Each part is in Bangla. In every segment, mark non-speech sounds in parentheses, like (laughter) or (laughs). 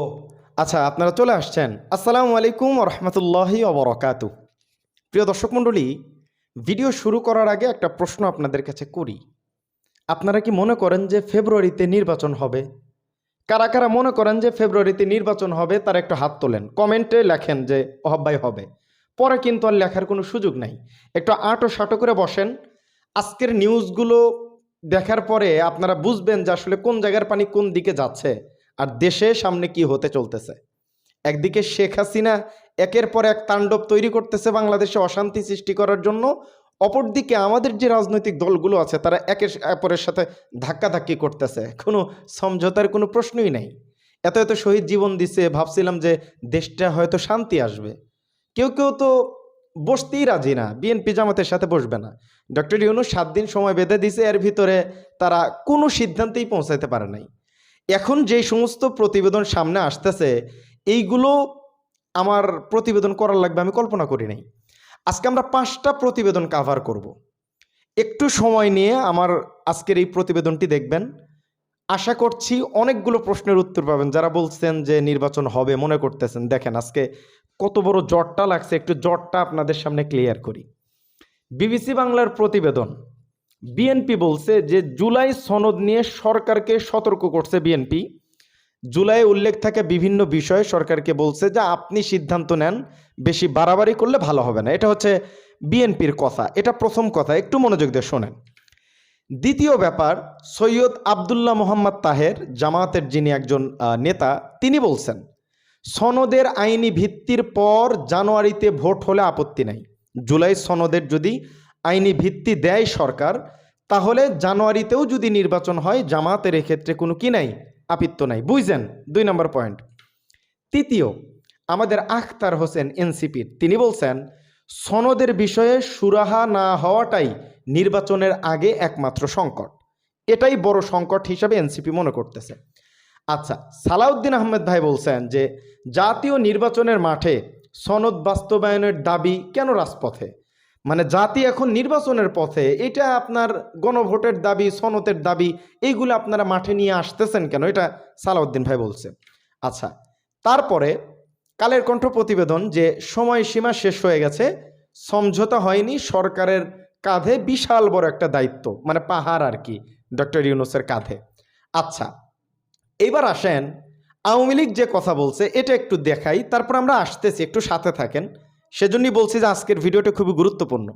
ও আচ্ছা আপনারা চলে আসছেন। আসসালামু আলাইকুম রহমতুল্লাহি অবরকাত প্রিয় দর্শক মণ্ডলী, ভিডিও শুরু করার আগে একটা প্রশ্ন আপনাদের কাছে করি। আপনারা কি মনে করেন যে ফেব্রুয়ারিতে নির্বাচন হবে? কারা কারা মনে করেন যে ফেব্রুয়ারিতে নির্বাচন হবে, তার একটু হাত তোলেন। কমেন্টে লেখেন যে অহব্বাই হবে। পরে কিন্তু আর লেখার কোনো সুযোগ নাই। একটু আটো সাটো করে বসেন। আজকের নিউজগুলো দেখার পরে আপনারা বুঝবেন যে আসলে কোন জায়গার পানি কোন দিকে যাচ্ছে। আর দেশে সামনে কি হতে চলতেছে? একদিকে শেখ হাসিনা একের পর এক তাণ্ডব তৈরি করতেছে বাংলাদেশে অশান্তি সৃষ্টি করার জন্য। অপরদিকে আমাদের যে রাজনৈতিক দলগুলো আছে, তারা একের অপরের সাথে ধাক্কাধাক্কি করতেছে। কোনো সমঝোতার কোনো প্রশ্নই নাই। এত এত শহীদ জীবন দিছে, ভাবছিলাম যে দেশটা হয়তো শান্তি আসবে। কেউ কেউ তো বসতেই রাজি না, বিএনপি জামাতের সাথে বসবে না। ডক্টর ইউনুস সাত দিন সময় বেঁধে দিছে, এর ভিতরে তারা কোনো সিদ্ধান্তেই পৌঁছাতে পারে নাই। এখন যে সমস্ত প্রতিবেদন সামনে আসতেছে, এইগুলো আমার প্রতিবেদন করার লাগবে আমি কল্পনা করি নাই। আজকে আমরা পাঁচটা প্রতিবেদন কাভার করব। একটু সময় নিয়ে আমার আজকের এই প্রতিবেদনটি দেখবেন। আশা করছি অনেকগুলো প্রশ্নের উত্তর পাবেন। যারা বলছেন যে নির্বাচন হবে, মনে করতেছেন, দেখেন আজকে কত বড় জটটা লাগছে। একটু জটটা আপনাদের সামনে ক্লিয়ার করি। বিবিসি বাংলার প্রতিবেদন। বিএনপি বলছে যে জুলাই সনদ নিয়ে সরকারকে সতর্ক করছে বিএনপি জুলাই উল্লেখ থাকে বিভিন্ন বিষয়ে সরকারকে বলছে যে আপনি সিদ্ধান্ত নেন, বেশি বাড়াবাড়ি করলে ভালো হবে না। এটা হচ্ছে বিএনপির কথা। এটা প্রথম কথা, একটু মনোযোগ দিয়ে শোনেন। দ্বিতীয় ব্যাপার, সৈয়দ আবদুল্লাহ মোহাম্মদ তাহের, জামায়াতের যিনি একজন নেতা, তিনি বলছেন, সনদের আইনি ভিত্তির পর জানুয়ারিতে ভোট হলে আপত্তি নাই। জুলাই সনদের যদি আইনি ভিত্তি দেয় সরকার, তাহলে জানুয়ারিতেও যদি নির্বাচন হয় জামাতের এক্ষেত্রে কোনো কি নাই? আপিত্য নাই। বুঝছেন? দুই নম্বর পয়েন্ট তৃতীয়, আমাদের আখতার হোসেন এনসিপির, তিনি বলছেন, সনদের বিষয়ে সুরাহা না হওয়াটাই নির্বাচনের আগে একমাত্র সংকট। এটাই বড় সংকট হিসাবে এনসিপি মনে করতেছে। আচ্ছা সালাউদ্দিন আহমেদ ভাই বলছেন যে, জাতীয় নির্বাচনের মাঠে সনদ বাস্তবায়নের দাবি কেন রাজপথে? মানে জাতি এখন নির্বাচনের পথে, এটা আপনার গণভোটের দাবি সনতের দাবি, এইগুলো আপনারা মাঠে নিয়ে আসতেছেন কেন? এটা সালাউদ্দিন ভাই বলছে। আচ্ছা তারপরে কালের কণ্ঠ প্রতিবেদন যে সময়সীমা শেষ হয়ে গেছে, সমঝোতা হয়নি, সরকারের কাঁধে বিশাল বড় একটা দায়িত্ব মানে পাহাড় আর কি, ডক্টর ইউনুসের কাঁধে। আচ্ছা এবার আসেন, আওয়ামী লীগ যে কথা বলছে, এটা একটু দেখাই, তারপর আমরা আসতেছি, একটু সাথে থাকেন। সেজন্যই বলছি যে আজকের ভিডিওটা খুবই গুরুত্বপূর্ণ।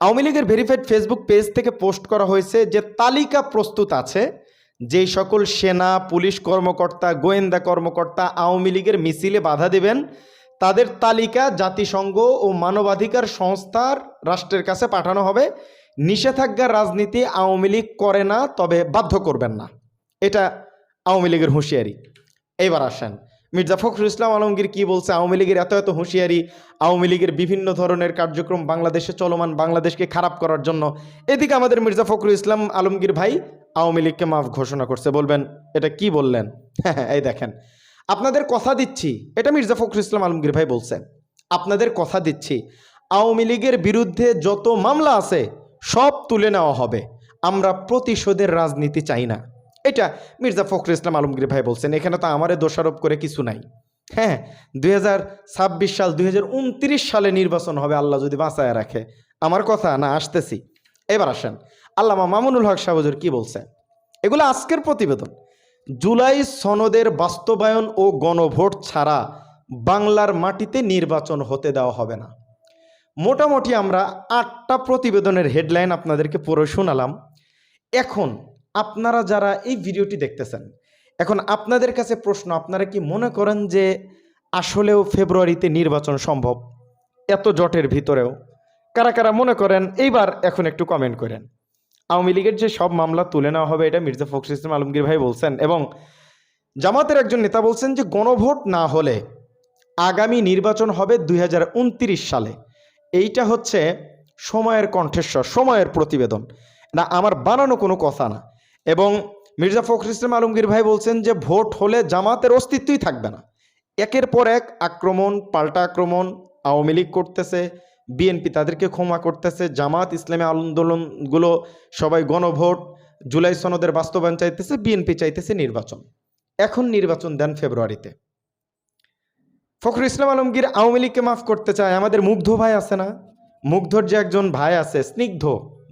আওয়ামী লীগের ভেরিফাইড ফেসবুক পেজ থেকে পোস্ট করা হয়েছে যে তালিকা প্রস্তুত আছে যেই সকল সেনা, পুলিশ কর্মকর্তা, গোয়েন্দা কর্মকর্তা আওয়ামী লীগের মিছিলে বাধা দেবেন, তাদের তালিকা জাতিসংঘ ও মানবাধিকার সংস্থার রাষ্ট্রের কাছে পাঠানো হবে। নিষেধাজ্ঞার রাজনীতি আওয়ামী লীগ করে না, তবে বাধ্য করবেন না। এটা আওয়ামী লীগের হুঁশিয়ারি। এইবার আসেন। মির্জা ফখরুল ইসলাম আলমগীর কি বলছে? আওয়ামী লীগের এত এত হুঁশিয়ারি, আওয়ামী লীগের বিভিন্ন ধরনের কার্যক্রম বাংলাদেশে চলমান, বাংলাদেশকে খারাপ করার জন্য। এদিকে আমাদের মির্জা ফখরুল ইসলাম আলমগীর ভাই আওয়ামী লীগকে মাফ ঘোষণা করছে। বলবেন, এটা কি বললেন? হ্যাঁ (laughs) এই দেখেন, আপনাদের কথা দিচ্ছি, এটা মির্জা ফখরুল ইসলাম আলমগীর ভাই বলছেন আপনাদের কথা দিচ্ছি, আওয়ামী লীগের বিরুদ্ধে যত মামলা আছে, সব তুলে নেওয়া হবে। আমরা প্রতিশোধের রাজনীতি চাই না। এটা মির্জা ফখরুল ইসলাম আলমগীর ভাই বলছেন, এখানে তো আমারে দোষারোপ করে কিছু নাই। হ্যাঁ দুই হাজার ছাব্বিশ সাল, দুই হাজার উনত্রিশ সালে নির্বাচন হবে, আল্লাহ যদি বাঁচায় রাখে। আমার কথা না, আসতেছি। এবার আসেন, আল্লামা মামুনুল হক সাহুজুর কি বলছে এগুলো আজকের প্রতিবেদন। জুলাই সনদের বাস্তবায়ন ও গণভোট ছাড়া বাংলার মাটিতে নির্বাচন হতে দেওয়া হবে না। মোটামুটি আমরা আটটা প্রতিবেদনের হেডলাইন আপনাদেরকে পড়ে শোনালাম। এখন আপনারা যারা এই ভিডিওটি দেখতেছেন, এখন আপনাদের কাছে প্রশ্ন, আপনারা কি মনে করেন যে আসলেও ফেব্রুয়ারিতে নির্বাচন সম্ভব এত জটের ভিতরেও? কারা কারা মনে করেন, এইবার এখন একটু কমেন্ট করেন। আওয়ামী লীগের যে সব মামলা তুলে নেওয়া হবে, এটা মির্জা ফখরুল ইসলাম আলমগীর ভাই বলছেন এবং জামাতের একজন নেতা বলছেন যে গণভোট না হলে আগামী নির্বাচন হবে দু হাজার উনত্রিশ সালে। এইটা হচ্ছে সময়ের কণ্ঠেশ্বর সময়ের প্রতিবেদন। না, আমার বানানো কোনো কথা না। এবং মির্জা ফখরুল ইসলাম আলমগীর ভাই বলছেন যে ভোট হলে জামাতের অস্তিত্বই থাকবে না। একের পর এক আক্রমণ, পাল্টা আক্রমণ আওয়ামী লীগ করতেছে, বিএনপি তাদেরকে ক্ষমা করতেছে, জামাত ইসলামী আন্দোলনগুলো সবাই গণভোট, জুলাই সনদের বাস্তবায়ন চাইতেছে, বিএনপি চাইতেছে নির্বাচন। এখন নির্বাচন দেন ফেব্রুয়ারিতে। ফখরুল ইসলাম আলমগীর আওয়ামী লীগকে মাফ করতে চায়, আমাদের মুগ্ধ ভাই আছে না? মুগ্ধর যে একজন ভাই আছে, স্নিগ্ধ,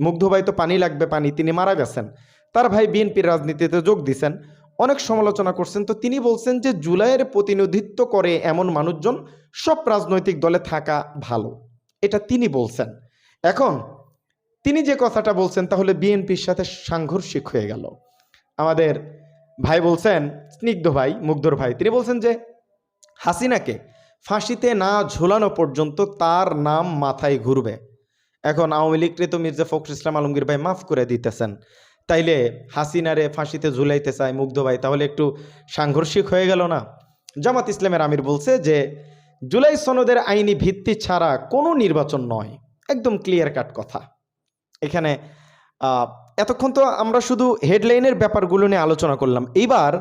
মুগ্ধ ভাই তো পানি লাগবে পানি, তিনি মারা গেছেন। তার ভাই বিএনপির রাজনীতিতে যোগ দিছেন। অনেক সমালোচনা করছেন। তো তিনি বলছেন যে, জুলাইয়ের প্রতিনিধিত্ব করে এমন মানুষজন সব রাজনৈতিক দলে থাকা ভালো। এটা তিনি বলছেন। এখন তিনি যে কথাটা বলছেন, তাহলে বিএনপির সাথে সাংঘর্ষিক হয়ে গেল। আমাদের ভাই বলছেন, স্নিগ্ধ ভাই, মুগ্ধর ভাই, তিনি বলছেন যে, হাসিনাকে ফাঁসিতে না ঝোলানো পর্যন্ত তার নাম মাথায় ঘুরবে। এখন আওয়ামী লীগকে তো মির্জা ফখরুল ইসলাম আলমগীর ভাই মাফ করে দিতেছেন। তাইলে হাসিনারে ফাঁসিতে ঝুলাইতে চায় মুগ্ধ ভাই, তাহলে একটু সাংঘর্ষিক হয়ে গেল না? জামাত ইসলামের আমির বলছে যে, জুলাই সনদের আইনি ভিত্তি ছাড়া কোনো নির্বাচন নয়। একদম ক্লিয়ার কাট কথা। এখানে এতক্ষণ তো আমরা শুধু হেডলাইনের ব্যাপারগুলো নিয়ে আলোচনা করলাম। এইবার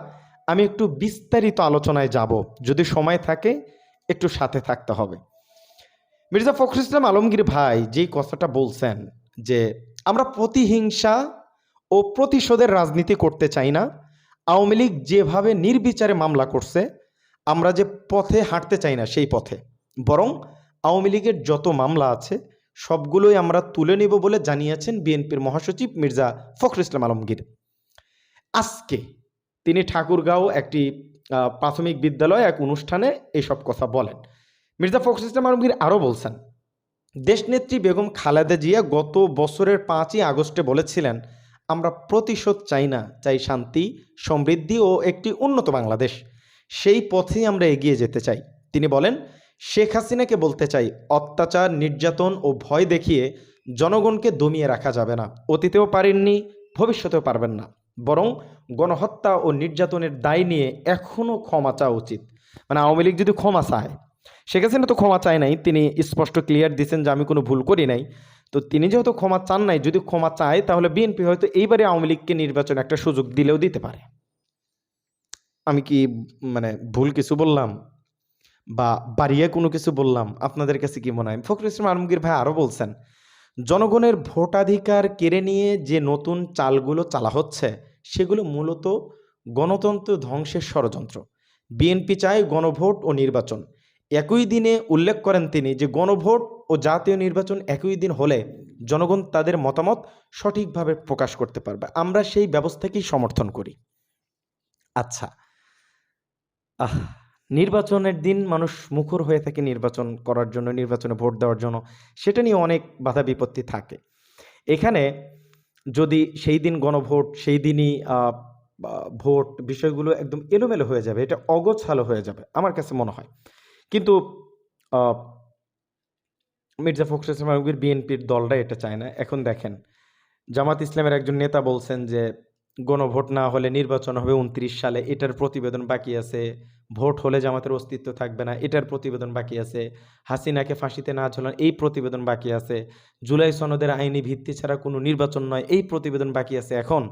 আমি একটু বিস্তারিত আলোচনায় যাব। যদি সময় থাকে, একটু সাথে থাকতে হবে। মির্জা ফখরুল ইসলাম আলমগীর ভাই যেই কথাটা বলছেন যে, আমরা প্রতিহিংসা ও প্রতিশোধের রাজনীতি করতে চাই না। আওয়ামী লীগ যেভাবে নির্বিচারে মামলা করছে, আমরা যে পথে হাঁটতে চাই না সেই পথে। বরং আওয়ামী লীগের যত মামলা আছে, সবগুলোই আমরা তুলে নেব বলে জানিয়েছেন বিএনপির মহাসচিব মির্জা ফখরুল ইসলাম আলমগীর। আজকে তিনি ঠাকুরগাঁও একটি প্রাথমিক বিদ্যালয়ে এক অনুষ্ঠানে এইসব কথা বলেন। মির্জা ফখরুল ইসলাম আলমগীর আরও বলছেন, দেশনেত্রী বেগম খালেদা জিয়া গত বছরের পাঁচই আগস্টে বলেছিলেন আমরা প্রতিশোধ চাই না, চাই শান্তি, সমৃদ্ধি ও একটি উন্নত বাংলাদেশ। সেই পথেই আমরা এগিয়ে যেতে চাই। তিনি বলেন, শেখ হাসিনাকে বলতে চাই, অত্যাচার, নির্যাতন ও ভয় দেখিয়ে জনগণকে দমিয়ে রাখা যাবে না। অতীতেও পারেননি, ভবিষ্যতেও পারবেন না। বরং গণহত্যা ও নির্যাতনের দায় নিয়ে এখনও ক্ষমা চাওয়া উচিত। মানে আওয়ামী লীগ যদি ক্ষমা চায়, শেখ হাসিনা তো ক্ষমা চায় নাই, তিনি স্পষ্ট ক্লিয়ার দিয়েছেন যে আমি কোনো ভুল করি নাই। তো তিনি যেহেতু ক্ষমা চান নাই, যদি ক্ষমা চায়, তাহলে বিএনপি হয়তো এইবারে আওয়ামী লীগকে নির্বাচনে একটা সুযোগ দিলেও দিতে পারে। আমি কি মানে ভুল কিছু বললাম? বা বাড়িয়ে কোনো কিছু বললাম? আপনাদের কাছে কি মনে হয়? ফখরুল ইসলাম আলমগীর ভাই আরও বলছেন, জনগণের ভোটাধিকার কেড়ে নিয়ে যে নতুন চালগুলো চালা হচ্ছে, সেগুলো মূলত গণতন্ত্র ধ্বংসের ষড়যন্ত্র। বিএনপি চায় গণভোট ও নির্বাচন। একই দিনে উল্লেখ করেন তিনি যে গণভোট ও জাতীয় নির্বাচন একই দিন হলে জনগণ তাদের মতামত সঠিকভাবে প্রকাশ করতে পারবে। আমরা সেই ব্যবস্থাকেই সমর্থন করি। আচ্ছা আহ, নির্বাচনের দিন মানুষ মুখর হয়ে থাকে নির্বাচন করার জন্য, নির্বাচনে ভোট দেওয়ার জন্য। সেটা নিয়ে অনেক বাধা বিপত্তি থাকে। এখানে যদি সেই দিন গণভোট, সেই দিনই ভোট বিষয়গুলো একদম এলোমেলো হয়ে যাবে, এটা অগোছালো হয়ে যাবে, আমার কাছে মনে হয়। কিন্তু মির্জা ফখরুল ইসলাম আলমগীর বিএনপির দলটা এটা চায় না। এখন দেখেন, জামাত ইসলামের একজন নেতা বলছেন যে, গণভোট না হলে নির্বাচন হবে উনত্রিশ সালে, এটার প্রতিবেদন বাকি আছে। ভোট হলে জামাতের অস্তিত্ব থাকবে না, এটার প্রতিবেদন বাকি আছে। হাসিনাকে ফাঁসিতে না ঝোলান, এই প্রতিবেদন বাকি আছে। জুলাই সনদের আইনি ভিত্তি ছাড়া কোনো নির্বাচন নয়, এই প্রতিবেদন বাকি আছে। এখন,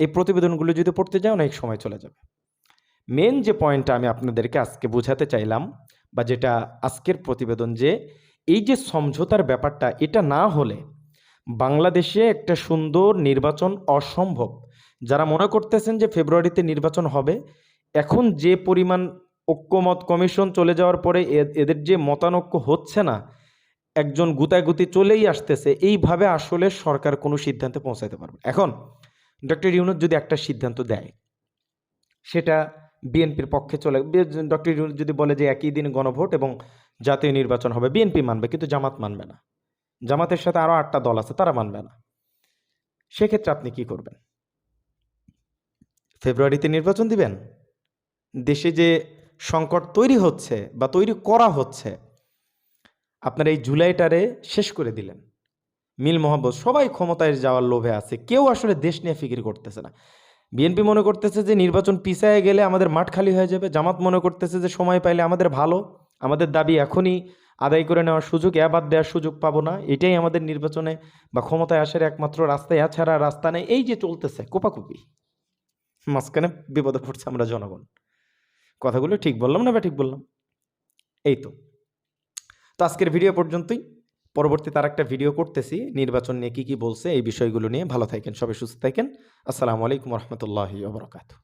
এই প্রতিবেদনগুলো যদি পড়তে যাও অনেক সময় চলে যাবে। মেন যে পয়েন্টটা আমি আপনাদেরকে আজকে বোঝাতে চাইলাম বা যেটা আজকের প্রতিবেদন যে এই যে সমঝোতার ব্যাপারটা, এটা না হলে বাংলাদেশে একটা সুন্দর নির্বাচন অসম্ভব। যারা মনে করতেছেন যে ফেব্রুয়ারিতে নির্বাচন হবে, এখন যে পরিমাণ ঐক্যমত কমিশন চলে যাওয়ার পরে এদের যে মতানৈক্য হচ্ছে না, একজন গুতাগুতি চলেই আসতেছে, এইভাবে আসলে সরকার কোনো সিদ্ধান্তে পৌঁছাতে পারবে এখন, ডক্টর ইউনুস যদি একটা সিদ্ধান্ত দেয়, সেটা বিএনপির পক্ষে চলে ডক্টর ইউনুস যদি বলে যে একই দিন গণভোট এবং জাতীয় নির্বাচন হবে, বিএনপি মানবে, কিন্তু জামাত মানবে না। জামাতের সাথে আরও আটটা দল আছে, তারা মানবে না। সেক্ষেত্রে আপনি কি করবেন? ফেব্রুয়ারিতে নির্বাচন দিবেন? দেশে যে সংকট তৈরি হচ্ছে বা তৈরি করা হচ্ছে, আপনার এই জুলাইটারে শেষ করে দিলেন। মিল মোহাম্মদ সবাই ক্ষমতায় যাওয়ার লোভে আছে, কেউ আসলে দেশ নিয়ে ফিকির করতেছে না। বিএনপি মনে করতেছে যে নির্বাচন পিছায় গেলে আমাদের মাঠ খালি হয়ে যাবে। জামাত মনে করতেছে যে সময় পাইলে আমাদের ভালো। আমাদের দাবি এখনই আদায় করে নেওয়ার সুযোগ এবার দেওয়ার সুযোগ পাবো না। এটাই আমাদের নির্বাচনে বা ক্ষমতায় আসার একমাত্র রাস্তা এছাড়া রাস্তা নেই। এই যে চলতেছে, কোপাকুপি। মাঝখানে বিপদে পড়ছে আমরা জনগণ। কথাগুলো ঠিক বললাম না বা ঠিক বললাম? এই তো। তো আজকের ভিডিও পর্যন্তই। পরবর্তী তার একটা ভিডিও করতেছি। নির্বাচন নিয়ে কী কী বলছে, এই বিষয়গুলো নিয়ে। ভালো থাকেন, সবাই সুস্থ থাকেন। আসসালামু আলাইকুম রহমতুল্লাহি ওবরাকাতু